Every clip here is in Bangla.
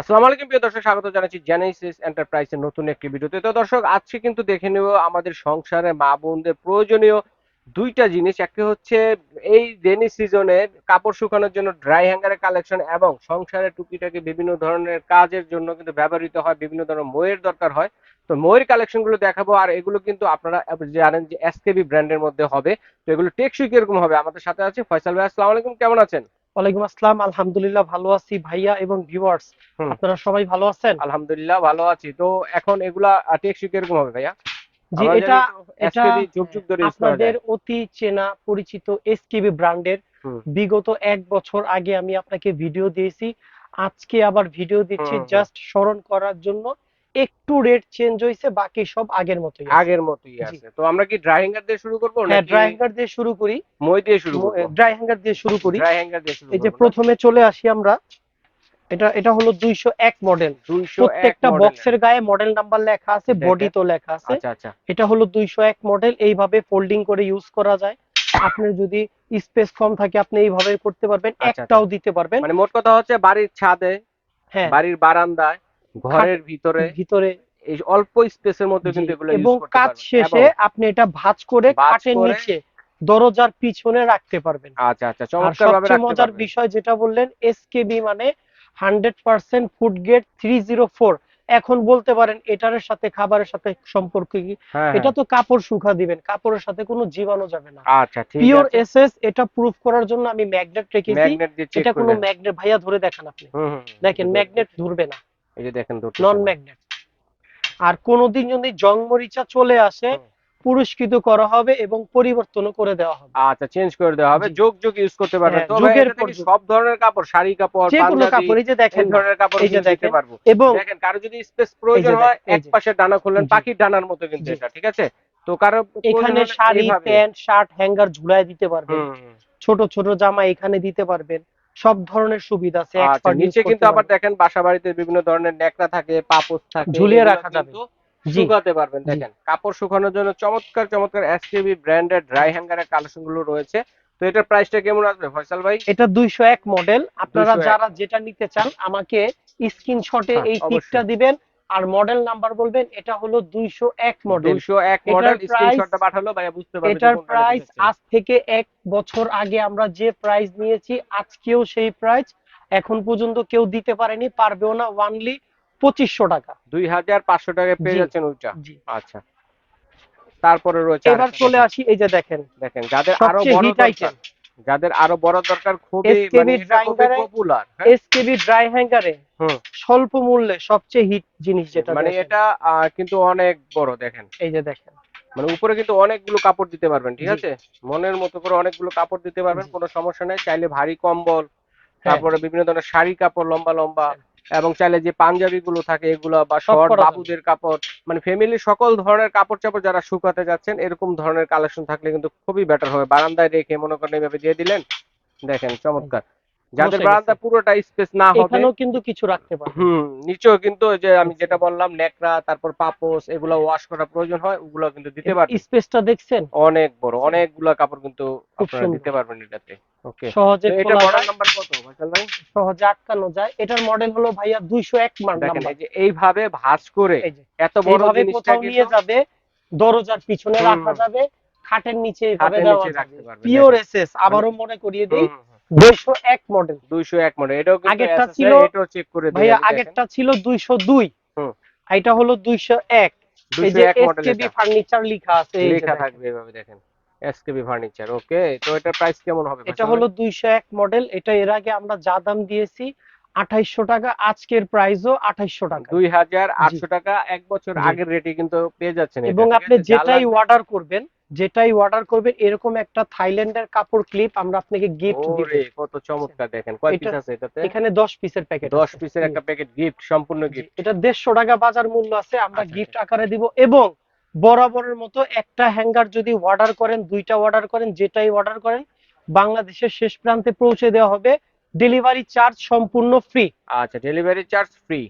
আসসালামু আলাইকুম, প্রিয় দর্শক, স্বাগত জানাচ্ছি জেনেসিস এন্টারপ্রাইজের নতুন একটি ভিডিওতে। তো দর্শক, আজকে কিন্তু দেখে নেব আমাদের সংসারে মা বোনদের প্রয়োজনীয় দুইটা জিনিস। একটি হচ্ছে এই রেনি সিজনে কাপড় শুকানোর জন্য ড্রাই হ্যাঙ্গারের কালেকশন এবং সংসারে টুকিটাকি বিভিন্ন ধরনের কাজের জন্য কিন্তু ব্যবহৃত হয়, বিভিন্ন ধরনের ময়ের দরকার হয়। তো ময়ের কালেকশনগুলো দেখাবো, আর এগুলো কিন্তু আপনারা জানেন যে এসকেবি ব্র্যান্ডের মধ্যে হবে। তো এগুলো টেকসই কীরকম হবে? আমাদের সাথে আছে ফয়সাল ভাই, আসসালামু আলাইকুম, কেমন আছেন? ওয়ালাইকুম আসসালাম। আলহামদুলিল্লাহ ভালো আছি ভাইয়া এবং ভিউয়ার্স আপনারা সবাই ভালো আছেন? আলহামদুলিল্লাহ ভালো আছি। তো এখন এগুলা টেকসই কীরকম হবে ভাইয়া? জি এটা এটা আপনাদের অতি চেনা পরিচিত এসকেবি ব্র্যান্ডের। বিগত এক বছর আগে আমি আপনাকে ভিডিও দিয়েছি। আজকে আবার ভিডিও দিচ্ছি। জাস্ট স্মরণ করার জন্য। একটু রেট চেঞ্জ হয়েছে বাকি সব আগের মতোই আগের মতোই আছে। তো আমরা কি ড্রাই হ্যাঙ্গার দিয়ে শুরু করব হ্যাঁ ড্রাই হ্যাঙ্গার দিয়ে শুরু করি। মই দিয়ে শুরু করব? ড্রাই হ্যাঙ্গার দিয়ে শুরু করি। ড্রাই হ্যাঙ্গার দিয়ে শুরু এই যে প্রথমে চলে আসি আমরা। এটা এটা হলো দুইশো এক মডেল 201 প্রত্যেকটা বক্সের গায়ে মডেল নাম্বার লেখা আছে বডি তো লেখা আছে। আচ্ছা আচ্ছা। এটা হলো দুইশো এক মডেল এইভাবে ফোল্ডিং করে ইউজ করা যায়। আপনার যদি স্পেস কম থাকে আপনি এইভাবে করতে পারবেন। আচ্ছা, একটাও দিতে পারবেন। মানে মোট কথা হচ্ছে বাড়ির ছাদে হ্যাঁ। বাড়ির বারান্দায় ঘরের ভিতরে ভিতরে এই অল্প স্পেসের মধ্যে কিন্তু এগুলো এবং কাজ শেষে আপনি এটা ভাঁজ করে কাঠের নিচে দরজার পিছনে রাখতে পারবেন। আচ্ছা আচ্ছা চমৎকার ভাবে সবচেয়ে মজার বিষয় যেটা বললেন এসকেবি মানে hundred percent food grade three zero four এখন বলতে পারেন এটার সাথে খাবারের সাথে সম্পর্ক কি? এটা তো কাপড় শুকা দিবেন কাপড়ের সাথে কোনো জীবাণু যাবে না। আচ্ছা ঠিক পিওর এসএস এটা প্রুফ করার জন্য আমি ম্যাগনেট রেখেছি। এটা কোনো ম্যাগনেট ভাইয়া ধরে দেখান আপনি। দেখেন ম্যাগনেট ধরবে না। এই যে দেখেন দুটো নন ম্যাগনেট আর কোনোদিন যদি জং মরিচা চলে আসে পুরস্কৃত করা হবে এবং পরিবর্তনও করে দেওয়া হবে। আচ্ছা চেঞ্জ করে দেওয়া হবে। যোগ যোগ ইউজ করতে পারবেন। হ্যাঁ, পর সব ধরনের কাপড়? শাড়ি কাপড় যে কোনো কাপড় এই যে দেখেন। ধরনের কাপড় এই যে দেখেন। পারব। এবং দেখেন কারও যদি স্পেস প্রয়োজন হয় এক পাশে ডানা খুললেন। পাখির ডানার মতো কিন্তু এটা ঠিক আছে? তো কারও এখানে শাড়ি প্যান্ট শার্ট হ্যাঙ্গার ঝুলায় দিতে পারবেন। ছোট ছোট জামা এখানে দিতে পারবেন। সব ধরনের সুবিধা আছে আচ্ছা নিচে কিন্তু আবার দেখেন বাসা বাড়িতে বিভিন্ন ধরনের ন্যাকড়া থাকে পাপোস থাকে ঝুলিয়ে রাখা যাবে। শুকাতে পারবেন দেখেন। কাপড় শুকানোর জন্য চমৎকার চমৎকার এসকেবি ব্র্যান্ডের ড্রাই হ্যাঙ্গারের কালেকশনগুলো রয়েছে। তো এটার প্রাইসটা কেমন আসবে ফয়সাল ভাই? এটা দুইশো এক মডেল আপনারা যারা যেটা নিতে চান আমাকে স্ক্রিনশটে হ্যাঁ, এই। টিকটা দিবেন। আর মডেল নাম্বার বলবেন এটা হলো দুইশো এক মডেল 201 এটার মডেল স্ক্রিনশটটা পাঠালো ভাইয়া বুঝতে পারবে যে এটার প্রাইস আজ থেকে এক বছর আগে আমরা যে প্রাইস নিয়েছি আজকেও সেই প্রাইস এখন পর্যন্ত কেউ দিতে পারেনি পারবেও না ওয়ানলি পঁচিশশো টাকা। 2500 টাকায় পেয়ে যাচ্ছেন ওইটা আচ্ছা। তারপরে রয়েছে এবার চলে আসি এই যে দেখেন। দেখেন যাদের আরও বড় দরকার আইটেম যাদের আরও বড় দরকার খুবই মানে পপুলার এসকেবি ড্রাই হ্যাঙ্গারে হুম। স্বল্প মূল্যে সবচেয়ে হিট জিনিস যেটা মানে এটা কিন্তু অনেক বড় দেখেন। এই যে দেখেন। মানে উপরে কিন্তু অনেকগুলো কাপড় দিতে পারবেন ঠিক আছে? মনের মতো করে অনেকগুলো কাপড় দিতে পারবেন কোনো সমস্যা নেই। চাইলে ভারী কম্বল হ্যাঁ। তারপরে বিভিন্ন ধরনের শাড়ি কাপড় লম্বা লম্বা। এবং চাইলে যে পাঞ্জাবি গুলো থাকে এগুলো বা শর্ট বাবুদের কাপড় মানে ফ্যামিলির সকল ধরনের কাপড় চাপড় যারা শুকাতে যাচ্ছেন এরকম ধরনের কালেকশন থাকলে কিন্তু খুবই বেটার হবে। বারান্দায় রেখে মনে করেন এইভাবে দিয়ে দিলেন দেখেন চমৎকার। যাদের বারান্দা পুরোটা স্পেস না হবে। এখানেও কিন্তু কিছু রাখতে পারবেন হুম নিচেও কিন্তু যে আমি যেটা বললাম নেকড়া তারপর পাপোস এগুলো ওয়াশ করা প্রয়োজন হয় ওগুলো কিন্তু দিতে পারবেন। স্পেসটা দেখছেন? অনেক বড় অনেকগুলা কাপড় কিন্তু আপনারা দিতে পারবেন এটাতে। ওকে। সহজে এটা মডেল নাম্বার কত ফয়সাল ভাই? সহজে আটকানো যায়। এটার মডেল হলো ভাইয়া দুইশো এক দেখেন নাম্বার এই যে এইভাবে ভাঁজ করে এত বড় জিনিসটা নিয়ে যাবে দরজার পিছনে রাখা যাবে খাটের নিচে হাতের দেওয়া যাবে। পিওর এসএস আবারও মনে করিয়ে দিই দুইশো এক মডেল দুইশো এক মডেল এটাও আগেরটা ছিল- এটাও চেক করে দিয়ে ভাইয়া আগেরটা ছিল দুইশো দুই। হুম। এটা হলো দুইশো এক। এই যে এসকেবি ফার্নিচার লেখা আছে লেখা থাকবে এভাবে দেখেন। এসকেবি ফার্নিচার ওকে তো এটার প্রাইস কেমন হবে এটা হলো মডেল এটা এর আগে আমরা যা দাম দিয়েছি আঠাইশশো টাকা। আজকের প্রাইসও আঠাইশশো টাকা। দুই হাজার আটশো টাকা। এক বছর আগের রেটে কিন্তু পেয়ে যাচ্ছেন এটা, এবং আপনি যেটাই অর্ডার করবেন যেটাই অর্ডার করবে এরকম একটা থাইল্যান্ডের কাপড় ক্লিপ আমরা আপনাকে গিফট দিব কত চমৎকার দেখেন। কয় পিস আছে এটাতে? এখানে দশ পিসের প্যাকেট দশ পিসের একটা প্যাকেট গিফট সম্পূর্ণ গিফট এটা দেড়শো টাকা বাজার মূল্য আছে আমরা আচ্ছা, গিফট আকারে দিব। এবং বরাবরের মতো একটা হ্যাঙ্গার যদি অর্ডার করেন দুইটা অর্ডার করেন যেটাই অর্ডার করেন বাংলাদেশের শেষ প্রান্তে পৌঁছে দেওয়া হবে। ডেলিভারি চার্জ সম্পূর্ণ ফ্রি আচ্ছা ডেলিভারি চার্জ ফ্রি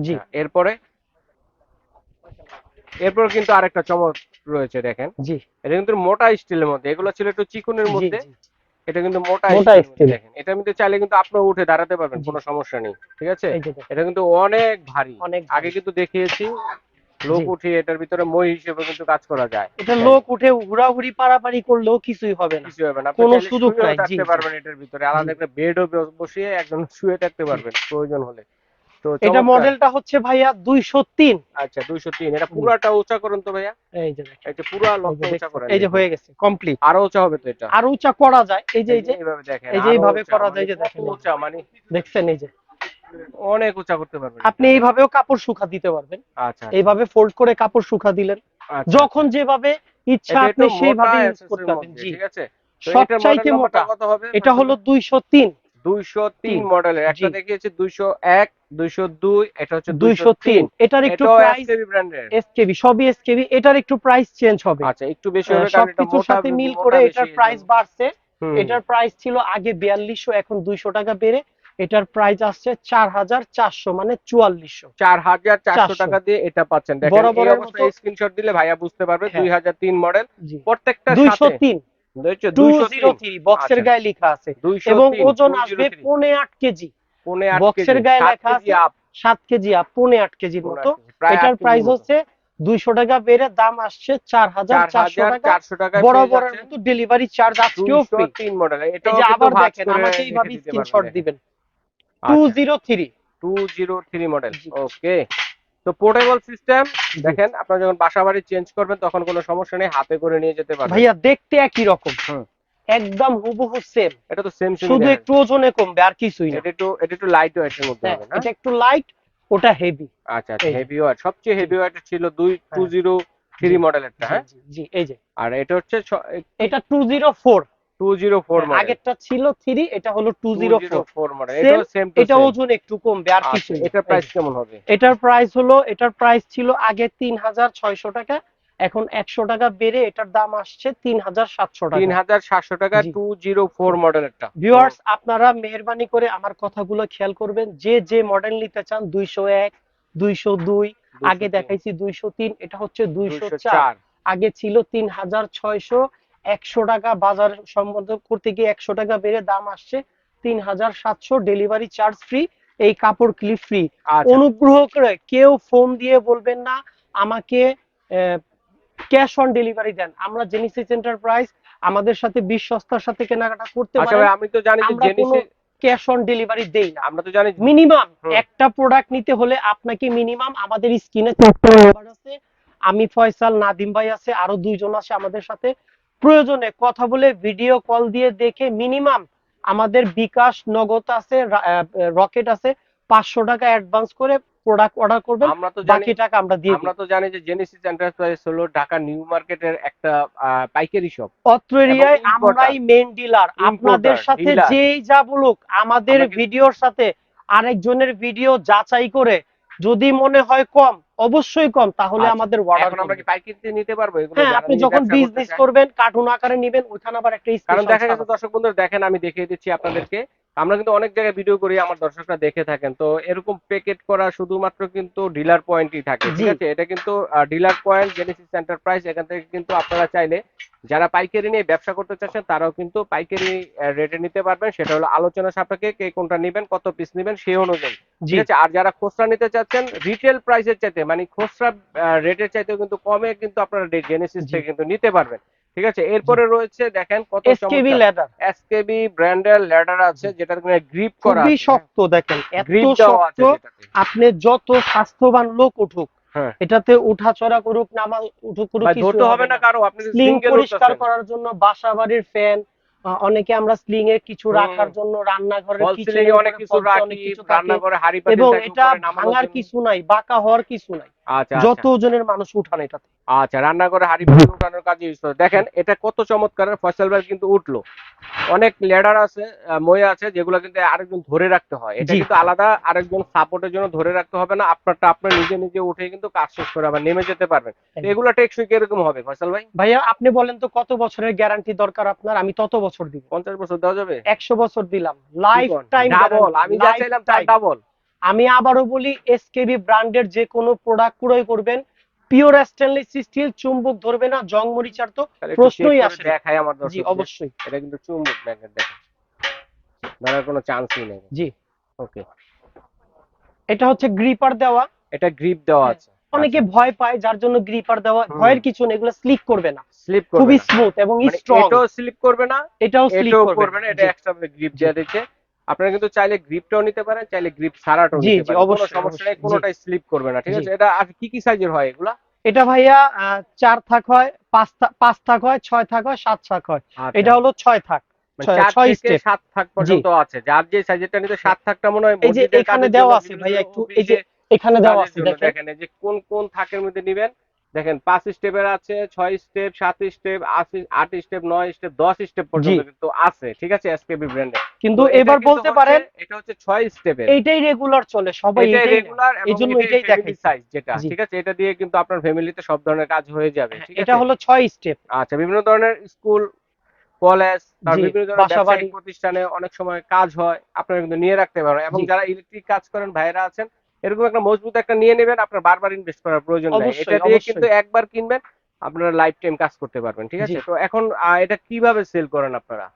জি। আচ্ছা এরপরে? এরপর কিন্তু আরেকটা চমক রয়েছে দেখেন। জি। এটা কিন্তু মোটা স্টিলের মধ্যে এগুলো ছিল একটু চিকনের মধ্যে। এটা কিন্তু মোটা মোটা স্টিল। দেখেন। এটা কিন্তু চাইলে কিন্তু আপনি উঠে দাঁড়াতে পারবেন কোনো সমস্যা নেই ঠিক আছে? এটা কিন্তু অনেক ভারী। অনেক আগে কিন্তু দেখিয়েছি লোক উঠে এটার ভিতরে মই হিসেবে কিন্তু কাজ করা যায়। এটা লোক উঠে ঘোরাঘুরি পারাপারি করলেও কিছুই হবে না। কিছু হবে না। কোনো সুযোগ নাই, জি, থাকতে পারবেন এটার ভিতরে। আলাদা একটা বেডও বসিয়ে একজন শুয়ে থাকতে পারবেন প্রয়োজন হলে। তো এটা মডেলটা হচ্ছে ভাইয়া দুইশো তিন। আচ্ছা দুইশো তিন। এটা পুরাটা উঁচা করুন তো ভাইয়া? এই যে এটা পুরা যে উঁচা করেন। এই যে হয়ে গেছে কমপ্লিট আরও উঁচা হবে তো এটা? আর উঁচা করা যায়। এই যে এই যে এইভাবে দেখেন এই যে এইভাবে করা মানে যায় যে দেখেন, উঁচা মানে দেখছেন এই যে। অনেক উঁচা করতে পারবেন। আপনি এইভাবেও কাপড় শুকা দিতে পারবেন। আচ্ছা এইভাবে ফোল্ড করে কাপড় শুকা দিলেন। আচ্ছা, যখন যেভাবে ইচ্ছা আপনি সেইভাবে ইউজ করতে পারবেন জি। ঠিক আছে? সবচাইতে মোটা। কত হবে? এটা হলো দুইশো তিন। 203 মডেলের। একটা দেখিয়েছি 201 202 এটা হচ্ছে 203 এটার একটু প্রাইস এসকেবি ব্র্যান্ডের এসকেবি সবই এসকেবি এটার একটু প্রাইস চেঞ্জ হবে। আচ্ছা একটু বেশি হবে কারণ এটা মোটা সাথে মিল করে এটার প্রাইস বাড়ছে। এটার প্রাইস ছিল আগে 4200 এখন 200 টাকা বেড়ে এটার প্রাইস আসছে 4400 মানে 4400 4400 টাকা দিয়ে এটা পাচ্ছেন। দেখেন এই স্ক্রিনশট দিলে ভাইয়া বুঝতে পারবে হ্যাঁ। 2003 মডেল। প্রত্যেকটা 203 বক্সের আচ্ছা। গায়ে লেখা আছে। এবং ওজন আসবে পৌনে আট কেজি। বক্সের গায়ে লেখা আছে সাত কেজি আপ পৌনে আট কেজির মতো আট কেজি, প্রায় এটার প্রাইস হচ্ছে দুইশো টাকা বেড়ে দাম আসছে চার হাজার চারশো টাকা। বরাবরের মতো ডেলিভারি চার্জ আজকেও ফ্রি তিন মডেল কিন্তু আবার দেখেন আমাকে এইভাবে স্ক্রিনশট দিবেন। Two zero three two zero three model okay তো পোর্টেবল সিস্টেম দেখেন আপনারা যখন বাসা বাড়ি চেঞ্জ করবেন তখন কোনো সমস্যা নেই হাতে করে নিয়ে যেতে পারবেন। ভাইয়া দেখতে একই রকম। একদম হুবহু সেম এটা তো সেম শুধু একটু ওজনে কমবে আর কিছুই না। এটা একটু এটা একটু লাইট ওয়েটের মধ্যে হ্যাঁ, হবে না? এটা একটু লাইট ওটা হেভি আচ্ছা আচ্ছা হেভি ওয়েট সবচেয়ে হেভি ওয়েট ছিল দুই টু হ্যাঁ। মডেলেরটা হ্যাঁ? জি এই যে। আর এটা হচ্ছে এটা টু মডেল হ্যাঁ, আগেরটা ছিল থ্রি এটা হলো two zero four. Four model Same, same এটা ওজন একটু কমবে আর কিছু আচ্ছা এটার প্রাইস কেমন হবে? এটার প্রাইস হলো এটার প্রাইস ছিল আগে তিন হাজার ছয়শো টাকা এখন একশো টাকা বেড়ে এটার দাম আসছে তিন হাজার সাতশো তিন টাকা হাজার সাতশো টাকা জি। টু জিরো ফোর মডেলেরটা ভিউয়ার্স আপনারা মেহরবানি করে আমার কথাগুলো খেয়াল করবেন যে যে মডেল নিতে চান দুইশো এক দুইশো দুই আগে দেখাইছি দুইশো তিন এটা হচ্ছে দুইশো দুইশো চার চার। আগে ছিল তিন হাজার ছয়শো একশো টাকা বাজার সম্বন্ধ করতে গিয়ে একশো টাকা বেড়ে দাম আসছে তিন হাজার সাতশো ডেলিভারি চার্জ ফ্রি এই কাপড় ক্লিপ ফ্রি আচ্ছা। অনুগ্রহ করে কেউ ফোন দিয়ে বলবেন না আমাকে ক্যাশ অন ডেলিভারি দেন। আমরা জেনিসিস এন্টারপ্রাইজ আমাদের সাথে বিশ সস্তার সাথে কেনাকাটা করতে আচ্ছা ভাই আমি তো জানি যে জেনিসিস ক্যাশ অন ডেলিভারি দেই না। আমরা তো জানি মিনিমাম একটা প্রোডাক্ট নিতে হলে আপনাকে মিনিমাম আমাদের স্ক্রিনে আছে। আমি ফয়সাল নাদিম ভাই আছে আরও দুইজন আছে আমাদের সাথে। প্রয়োজনে কথা বলে ভিডিও কল দিয়ে দেখে মিনিমাম আমাদের বিকাশ নগদ আছে রকেট আছে পাঁচশো টাকা অ্যাডভান্স করে প্রোডাক্ট অর্ডার করবেন। আমরা তো জানি বাকি টাকা আমরা দিয়ে আমরা তো জানি যে জেনেসিস এন্টারপ্রাইজ হলো ঢাকা নিউ মার্কেটের একটা পাইকারি শপ অত্র এরিয়ায়। আমরাই মেন ডিলার আপনাদের সাথে যেই যা বলুক আমাদের ভিডিওর সাথে আরেকজনের ভিডিও যাচাই করে যদি মনে হয় কম অবশ্যই কম তাহলে আচ্ছা, আমাদের এখন অর্ডার আমরা কি পাইকারিতে নিতে পারব এগুলো হ্যাঁ আপনি যখন বিজনেস করবেন কার্টুন আকারে নেবেন ওইখানে আবার একটা কারণ দেখা গেছে দর্শক বন্ধুরা দেখেন আমি দেখিয়ে দিচ্ছি আপনাদেরকে। আমরা কিন্তু অনেক জায়গায় ভিডিও করি আমার দর্শকরা দেখে থাকেন। তো এরকম প্যাকেট করা শুধুমাত্র কিন্তু ডিলার পয়েন্টই থাকে ঠিক আছে? এটা কিন্তু ডিলার পয়েন্ট জেনেসিস এন্টারপ্রাইজ এখান থেকে কিন্তু আপনারা চাইলে যারা পাইকারি নিয়ে ব্যবসা করতে চাচ্ছেন তারাও কিন্তু পাইকারি রেটে নিতে পারবেন। সেটা হলো আলোচনা সাপেক্ষে কে কোনটা নেবেন কত পিস নেবেন সেই অনুযায়ী। ঠিক আছে? আর যারা খুচরা নিতে চাচ্ছেন রিটেল প্রাইসের চাইতে মানে খুচরা রেটের চাইতেও কিন্তু কমে কিন্তু আপনারা জেনেসিস থেকে কিন্তু নিতে পারবেন। ঠিক আছে? এরপরে রয়েছে দেখেন কত এসকেবি লেদার এসকেবি ব্র্যান্ডের ল্যাডার আছে যেটার গ্রিপ করা খুবই শক্ত দেখেন এত শক্ত আপনি যত স্বাস্থ্যবান লোক উঠুক হ্যাঁ। এটাতে উঠাচড়া করুক নামা উঠুক করুক কিছু হবে না কারও আপনি স্লিং পরিষ্কার করার জন্য বাসা বাড়ির ফ্যান অনেকে আমরা স্লিং এর কিছু রাখার জন্য রান্নাঘরের এর অনেক কিছু রাখি কিছু থাকে। রান্না করে হাড়ি এবং এটা ভাঙার কিছু নাই বাঁকা হওয়ার কিছু নাই। যত আচ্ছা। ওজনের মানুষ উঠান এটাতে। আচ্ছা রান্না করে হাড়ি উঠানোর কাজে ইউজ করে। দেখেন এটা কত চমৎকার ফসল কিন্তু উঠল। অনেক লেডার আছে মই আছে যেগুলো কিন্তু আরেকজন ধরে রাখতে হয়। এটা কিন্তু আলাদা আরেকজন সাপোর্টের জন্য ধরে রাখতে হবে না। আপনারটা আপনার নিজে নিজে উঠে কিন্তু কাজ শেষ করে আবার নেমে যেতে পারবেন। এগুলো টেকসই কীরকম হবে ফসল ভাই? ভাইয়া আপনি বলেন তো কত বছরের গ্যারান্টি দরকার আপনার? আমি তত বছর দিব। পঞ্চাশ বছর দেওয়া যাবে? একশো বছর দিলাম। লাইফ টাইম ডাবল আমি যা চাইলাম তার ডাবল আমি আবারও বলি এসকেবি ব্র্যান্ডের যে কোনো প্রোডাক্ট ক্রয় করবেন। পিওর স্টেনলেস স্টিল চুম্বক ধরবে না জং মরিচার তো প্রশ্নই আসে দেখাই আমার জি অবশ্যই। এটা কিন্তু চুম্বক ম্যাগনেট দেখেন। ধরার কোনো চান্সই নেই। জি। ওকে। এটা হচ্ছে গ্রিপার দেওয়া। এটা গ্রিপ দেওয়া হ্যাঁ, আছে। অনেকে ভয় পায় যার জন্য গ্রিপার দেওয়া ভয়ের কিছু নেই এগুলো স্লিপ করবে না। স্লিপ করবে খুবই স্মুথ এবং মানে স্ট্রং এটাও স্লিপ করবে না এটাও স্লিপ করবে। না এটা। এক্সট্রা গ্রিপ দেওয়া দিচ্ছে। আপনারা কিন্তু চাইলে গ্রিপটাও নিতে পারেন চাইলে গ্রিপ ছাড়াটাও জি, নিতে জি, পারেন। কোনো অবশ্যই, সমস্যা নেই কোনোটাই স্লিপ করবে না ঠিক আছে? এটা আর কি কি সাইজের হয় এগুলা? এটা ভাইয়া চার থাক হয় পাঁচ থাক পাঁচ থাক হয় ছয় থাক হয় সাত থাক হয়। এটা হলো ছয় থাক মানে ছয়- চার ছয় থেকে step। সাত থাক পর্যন্ত আছে। যার যে সাইজেরটা নিতে সাত থাকটা মনে হয় এই যে এখানে দেওয়া আছে ভাইয়া একটু এই যে এখানে দেওয়া আছে দেখেন। যে কোন কোন থাকের মধ্যে নিবেন? দেখেন পাঁচ স্টেপের আছে ছয় স্টেপ সাত স্টেপ আট স্টেপ নয় স্টেপ দশ স্টেপ পর্যন্ত কিন্তু আছে ঠিক আছে এসকেবি ব্র্যান্ডে কিন্তু এবার বলতে পারেন এটা হচ্ছে ছয় স্টেপের এইটাই রেগুলার চলে সবাই এটাই এটাই রেগুলার এবং এইজন্য এটাই এটাই দেখাইছি। সাইজ যেটা ঠিক আছে এটা দিয়ে কিন্তু আপনার ফ্যামিলিতে সব ধরনের কাজ হয়ে যাবে এটা আছে? হলো ছয় স্টেপ আচ্ছা বিভিন্ন ধরনের স্কুল কলেজ তার বিভিন্ন ধরনের প্রতিষ্ঠানে অনেক সময় কাজ হয় আপনারা কিন্তু নিয়ে রাখতে পারেন। এবং যারা ইলেকট্রিক কাজ করেন ভাইরা আছেন এরকম একটা মজবুত একটা নিয়ে নেবেন আপনার বারবার ইনভেস্ট করার প্রয়োজন নেই। এটা দিয়ে কিন্তু একবার কিনবেন আপনারা লাইফ টাইম কাজ করতে পারবেন ঠিক আছে? তো এখন এটা কীভাবে সেল করেন আপনারা?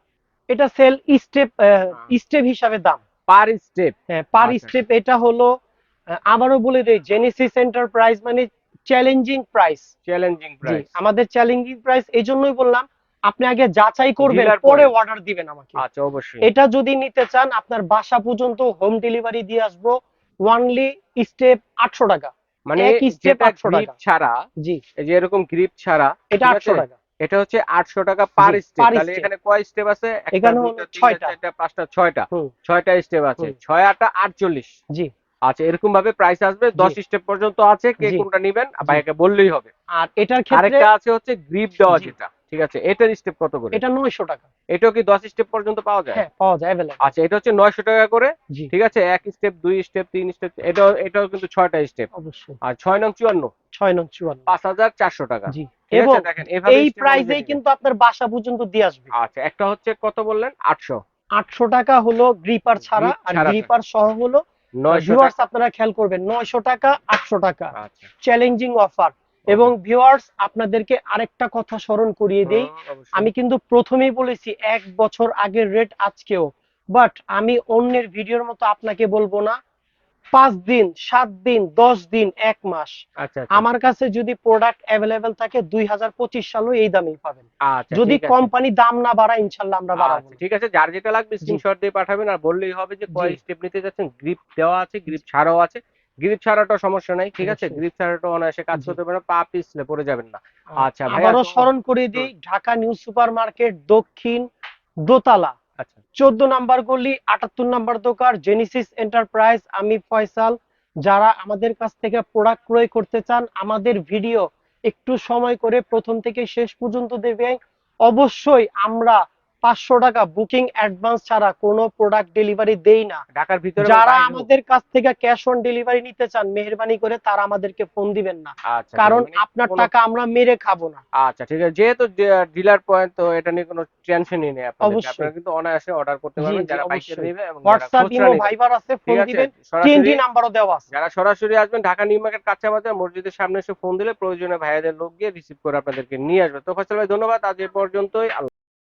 এটা সেল স্টেপ স্টেপ হিসাবে দাম। পার স্টেপ হ্যাঁ পার আচ্ছা। স্টেপ এটা হলো আবারও বলে দেই জেনেসিস এন্টারপ্রাইজ মানে চ্যালেঞ্জিং প্রাইস চ্যালেঞ্জিং প্রাইস আমাদের চ্যালেঞ্জিং প্রাইস এই জন্যই বললাম আপনি আগে যাচাই করবেন পরে। অর্ডার দিবেন আমাকে। আচ্ছা অবশ্যই। এটা যদি নিতে চান আপনার বাসা পর্যন্ত হোম ডেলিভারি দিয়ে আসব ওয়ানলি স্টেপ আটশো টাকা। মানে এক 800 গ্রিপ টাকা। ছাড়া জি। এই যে এরকম গ্রিপ ছাড়া এটা আটশো টাকা। এটা হচ্ছে আটশো টাকা পার স্টেপ তাহলে এখানে কয় স্টেপ আছে? এখানে ছয়টা। পাঁচটা ছয়টা। ছয়টা স্টেপ আছে। ছয় আটটা আটচল্লিশ। জি। আচ্ছা এরকম ভাবে প্রাইস আসবে দশ স্টেপ পর্যন্ত আছে। কে। কোনটা নিবেন? জি। ভাইকে বললেই হবে। আর এটার ক্ষেত্রে আরেকটা আছে হচ্ছে গ্রিপ দেওয়া যেটা। ঠিক আছে? এটার স্টেপ কত করে? এটা নয়শো টাকা। এটাও কি দশ স্টেপ পর্যন্ত পাওয়া যায়? হ্যাঁ পাওয়া যায় অ্যাভেলেবল আচ্ছা এটা হচ্ছে নয়শো টাকা করে। ঠিক আছে? এক স্টেপ দুই স্টেপ তিন স্টেপ এটাও এটাও কিন্তু ছয়টা স্টেপ অবশ্যই। আর ছয় নং চুয়ান্ন? ছয় নং চুয়ান্ন। পাঁচ হাজার চারশো টাকা। জি। এবং দেখেন এভাবে এই প্রাইজেই কিন্তু আপনার বাসা পর্যন্ত দিয়ে আসবে। আচ্ছা একটা হচ্ছে কত বললেন? আটশো। আটশো টাকা হলো গ্রিপার ছাড়া আর গ্রিপার সহ হলো ভিউয়ার্স আপনারা খেয়াল করবেন নয়শো টাকা আটশো টাকা। চ্যালেঞ্জিং অফার এবং ভিউয়ার্স আপনাদেরকে আরেকটা কথা স্মরণ করিয়ে দেই। আমি কিন্তু প্রথমেই বলেছি এক বছর আগের রেট আজকেও। বাট আমি অন্যের ভিডিওর মতো আপনাকে বলব না। পাঁচ দিন সাত দিন দশ দিন এক মাস। আচ্ছা আচ্ছা। আমার কাছে যদি প্রোডাক্ট অ্যাভেলেবেল থাকে দুই হাজার পঁচিশ সালও এই দামেই পাবেন। আচ্ছা, যদি কোম্পানি দাম না বাড়ায় ইনশাল্লাহ আমরা বাড়াবো ঠিক আছে। যার যেটা লাগবে স্ক্রিনশট দিয়ে পাঠাবেন আর বললেই হবে যে কয়। স্টেপ নিতে যাচ্ছেন গ্রিপ দেওয়া আছে গ্রিপ ছাড়াও আছে। গ্রিপ ছাড়াটা সমস্যা নাই ঠিক আছে? গ্রিপ ছাড়াটা অনায়াসে কাজ। করতে পারেন পা পিছলে পড়ে যাবেন না। আচ্ছা, ভাইয়া, আবারও স্মরণ করে দিই ঢাকা নিউ সুপার মার্কেট দক্ষিণ দোতলা। আচ্ছা। চোদ্দ নাম্বার গলি আটাত্তর নাম্বার দোকান জেনিসিস এন্টারপ্রাইজ আমি ফয়সাল। যারা আমাদের কাছ থেকে প্রোডাক্ট ক্রয় করতে চান আমাদের ভিডিও একটু সময় করে প্রথম থেকে শেষ পর্যন্ত দেবেন। অবশ্যই আমরা পাঁচশো টাকা বুকিং অ্যাডভান্স ছাড়া কোনো প্রোডাক্ট ডেলিভারি দেই না। ঢাকার ভিতরে যারা আমাদের কাছ থেকে ক্যাশ অন ডেলিভারি নিতে চান মেহরবানি করে তারা আমাদেরকে ফোন দিবেন না। আচ্ছা কারণ আপনার টাকা আমরা মেরে খাব না। আচ্ছা ঠিক আছে। যেহেতু ডিলার পয়েন্ট তো এটা নিয়ে কোনো টেনশনই নেই আপনাদের। আপনারা কিন্তু অনায়াসে অর্ডার করতে পারবেন। যারা পাইকারি নেবে এবং খুচরা ইমো ভাইবার আছে ফোন দিবেন। টিএনটি নাম্বারও দেওয়া আছে। যারা সরাসরি আসবেন ঢাকা নিউ মার্কেট কাঁচা বাজার মসজিদের সামনে এসে ফোন দিলে প্রয়োজনে ভাইয়াদের লোক গিয়ে রিসিভ করে আপনাদেরকে নিয়ে আসবে। তো ফসল ভাই ধন্যবাদ। আজ এ পর্যন্তই। আল্লাহ